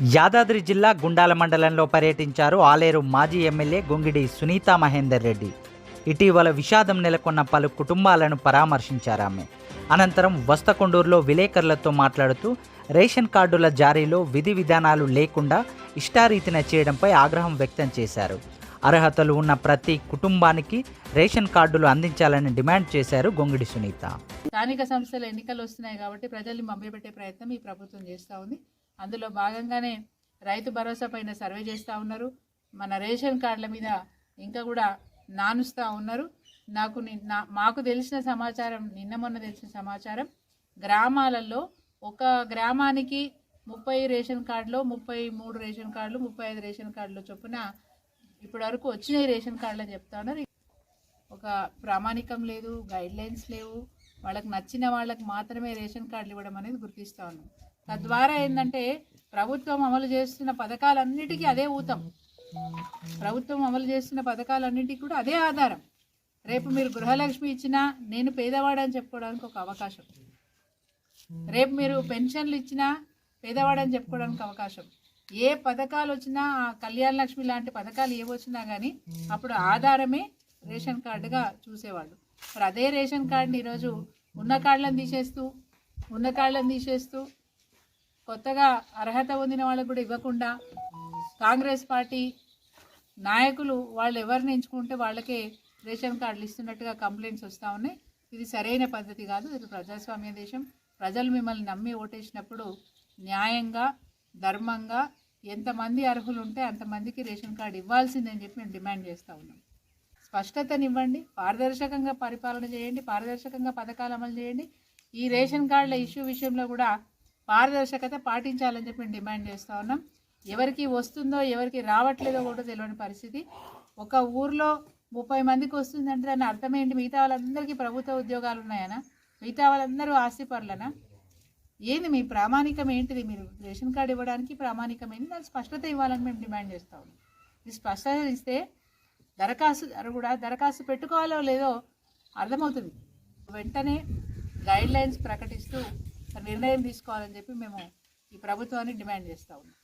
యాదాద్రి జిల్లా గుండాల మండలంలో పర్యటించారు ఆలేరు మాజీ ఎమ్మెల్యే గొంగిడి సునీతా మహేందర్ రెడ్డి. ఇటీవల విషాదం నెలకొన్న పలు కుటుంబాలను పరామర్శించారు ఆమె. అనంతరం వస్తకొండూరులో విలేకరులతో మాట్లాడుతూ రేషన్ కార్డుల జారీలో విధి విధానాలు లేకుండా ఇష్టారీతిన చేయడంపై ఆగ్రహం వ్యక్తం చేశారు. అర్హతలు ఉన్న ప్రతి కుటుంబానికి రేషన్ కార్డులు అందించాలని డిమాండ్ చేశారు గొంగిడి సునీత. స్థానిక సంస్థల ఎన్నికలు వస్తున్నాయి కాబట్టి ప్రజల్ని మభ్యపెట్టే ప్రయత్నం ఈ ప్రభుత్వం చేస్తూ ఉంది. అందులో భాగంగానే రైతు భరోసా పైన సర్వే చేస్తూ ఉన్నారు. మన రేషన్ కార్డుల మీద ఇంకా కూడా నానుస్తూ ఉన్నారు. నాకు ని- నా- మాకు తెలిసిన సమాచారం నిన్న మొన్న తెలిసిన సమాచారం గ్రామాలలో ఒక గ్రామానికి ముప్పై రేషన్ కార్డులో ముప్పై మూడు రేషన్ కార్డులు ముప్పై ఐదు రేషన్ కార్డులు చొప్పున ఇప్పటి వరకు వచ్చినాయి రేషన్ కార్డులు అని చెప్తా ఉన్నారు. ఒక ప్రామాణికం లేదు గైడ్ లైన్స్ లేవు. వాళ్ళకి నచ్చిన వాళ్ళకి మాత్రమే రేషన్ కార్డులు ఇవ్వడం అనేది గుర్తిస్తూ ఉన్నాం. తద్వారా ఏంటంటే ప్రభుత్వం అమలు చేస్తున్న పథకాలన్నిటికీ అదే ఊతం. ప్రభుత్వం అమలు చేస్తున్న పథకాలన్నిటికీ కూడా అదే ఆధారం. రేపు మీరు గృహలక్ష్మి ఇచ్చినా నేను పేదవాడని చెప్పుకోవడానికి ఒక అవకాశం. రేపు మీరు పెన్షన్లు ఇచ్చినా పేదవాడని చెప్పుకోవడానికి అవకాశం. ఏ పథకాలు వచ్చినా ఆ కళ్యాణ లక్ష్మి లాంటి పథకాలు ఏవి వచ్చినా కానీ అప్పుడు ఆధారమే రేషన్ కార్డుగా చూసేవాళ్ళు. మరి అదే రేషన్ కార్డుని ఈరోజు ఉన్న కార్డులను తీసేస్తూ ఉన్న కార్డులను తీసేస్తూ కొత్తగా అర్హత పొందిన వాళ్ళకు కూడా ఇవ్వకుండా కాంగ్రెస్ పార్టీ నాయకులు వాళ్ళు ఎవరిని ఎంచుకుంటే వాళ్ళకే రేషన్ కార్డులు ఇస్తున్నట్టుగా కంప్లైంట్స్ వస్తూ ఉన్నాయి. ఇది సరైన పద్ధతి కాదు. ఇది ప్రజాస్వామ్య దేశం. ప్రజలు మిమ్మల్ని నమ్మి ఓటేసినప్పుడు న్యాయంగా ధర్మంగా ఎంతమంది అర్హులు ఉంటే అంతమందికి రేషన్ కార్డు ఇవ్వాల్సిందని చెప్పి మేము డిమాండ్ చేస్తూ ఉన్నాం. స్పష్టతనివ్వండి పారదర్శకంగా పరిపాలన చేయండి పారదర్శకంగా పథకాలు అమలు చేయండి. ఈ రేషన్ కార్డుల ఇష్యూ విషయంలో కూడా పారదర్శకత పాటించాలని చెప్పి మేము డిమాండ్ చేస్తూ ఉన్నాం. ఎవరికి వస్తుందో ఎవరికి రావట్లేదో కూడా తెలియని పరిస్థితి. ఒక ఊర్లో ముప్పై మందికి వస్తుందంటే దాని అర్థమేంటి? మిగతా వాళ్ళందరికీ ప్రభుత్వ ఉద్యోగాలు ఉన్నాయనా? మిగతా వాళ్ళందరూ ఆస్తిపరులనా ఏంది మీ ప్రామాణికం ఏంటిది? మీరు రేషన్ కార్డు ఇవ్వడానికి ప్రామాణికమైంది దాని స్పష్టత ఇవ్వాలని మేము డిమాండ్ చేస్తాము ఉన్నాం. ఇది స్పష్టత ఇస్తే దరఖాస్తు కూడా దరఖాస్తు పెట్టుకోవాలో లేదో అర్థమవుతుంది. వెంటనే గైడ్ లైన్స్ ప్రకటిస్తూ నిర్ణయం తీసుకోవాలని చెప్పి మేము ఈ ప్రభుత్వాన్ని డిమాండ్ చేస్తూ ఉన్నాం.